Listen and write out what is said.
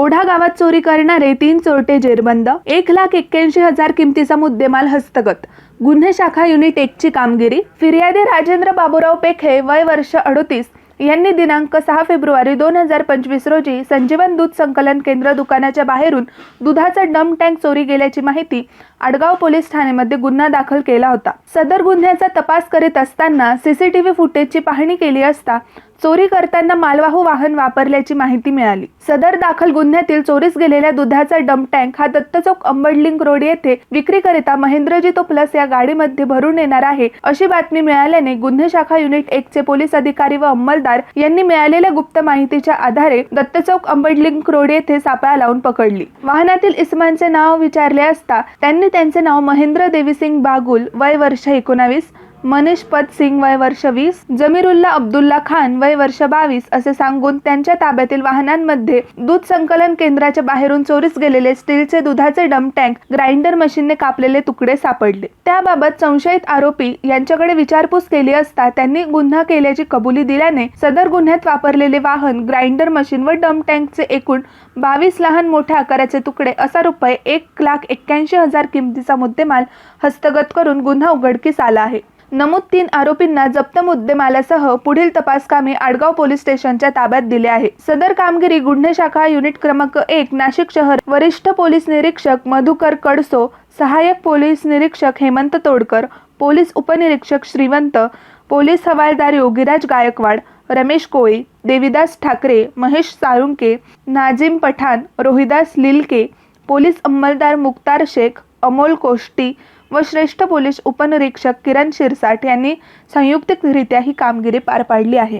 ओढा गावात चोरी करणारे तीन चोरटे जेरबंद एक लाख एक्क्याऐंशी हजार किमतीचा मुद्देमाल हस्तगत. गुन्हे शाखा युनिट एकची कामगिरी फिर्यादी राजेंद्र बाबूराव पेखे वय वर्ष अडोतीस यांनी दिनांक सहा फेब्रुवारी दोन हजार पंचवीस रोजी संजीवन दूध संकलन केंद्र दुकानाच्या बाहेरून दुधाचा डम टँक चोरी गेल्याची माहिती आडगाव पोलीस ठाण्यामध्ये गुन्हा दाखल केला होता. सदर गुन्ह्याचा तपास करीत असताना सीसीटीव्ही फुटेजची पाहणी केली असता चोरी करताना मालवाहू वाहन वापरल्याची माहिती मिळाली. सदर दाखल गुन्ह्यातील चोरीस गेलेल्या दुधाचा डम टँक हा दत्तचौक अंबडलिंग रोड येथे विक्रीकरिता महेंद्रजी तो प्लस या गाडीमध्ये भरून येणार आहे अशी बातमी मिळाल्याने गुन्हे शाखा युनिट एक चे पोलीस अधिकारी व अंमलदार यांनी मिळालेल्या गुप्त माहितीच्या आधारे दत्तचौक अंबडलिंग रोड येथे सापळा लावून पकडली. वाहनातील इस्मानचे नाव विचारले असता त्यांनी त्यांचे नाव महेंद्र देवीसिंग बागुल वय वर्ष एकोणावीस मनीषपत सिंग वय वर्ष वीस जमीरुल्ला अब्दुल्ला खान वय वर्ष बावीस असे सांगून त्यांच्या ताब्यातील वाहनांमध्ये दूध संकलन केंद्राच्या बाहेरून चोरीस गेलेले स्टीलचे दुधाचे डम टँक ग्राइंडर मशीनने कापलेले तुकडे सापडले. त्याबाबत संशयित आरोपी यांच्याकडे विचारपूस केली असता त्यांनी गुन्हा केल्याची कबुली दिल्याने सदर गुन्ह्यात वापरलेले वाहन ग्राइंडर मशीन व डम टँकचे एकूण बावीस लहान मोठ्या आकाराचे तुकडे असा रुपये एक लाख एक्क्याऐंशी हजार किमतीचा मुद्देमाल हस्तगत करून गुन्हा उघडकीस आला आहे. नमूद तीन आरोपींना जप्त मुद्देमालासह पुढील तपास कामे आडगाव पोलीस स्टेशनच्या ताब्यात दिले आहे. सदर कामगिरी गुन्हे शाखा युनिट क्रमांक एक नाशिक शहर. वरिष्ठ पोलीस निरीक्षक मधुकर कडसो सहाय्यक पोलीस निरीक्षक हेमंत तोडकर पोलीस उपनिरीक्षक श्रीवंत पोलीस हवालदार योगीराज गायकवाड रमेश कोळी देविदास ठाकरे महेश साळुंके नाजिम पठाण रोहिदास लिलके पोलीस अंमलदार मुक्तार शेख अमोल कोष्टी व श्रेष्ठ पोलीस उपनिरीक्षक किरण शिरसाट यांनी संयुक्तरित्या ही कामगिरी पार पाडली आहे.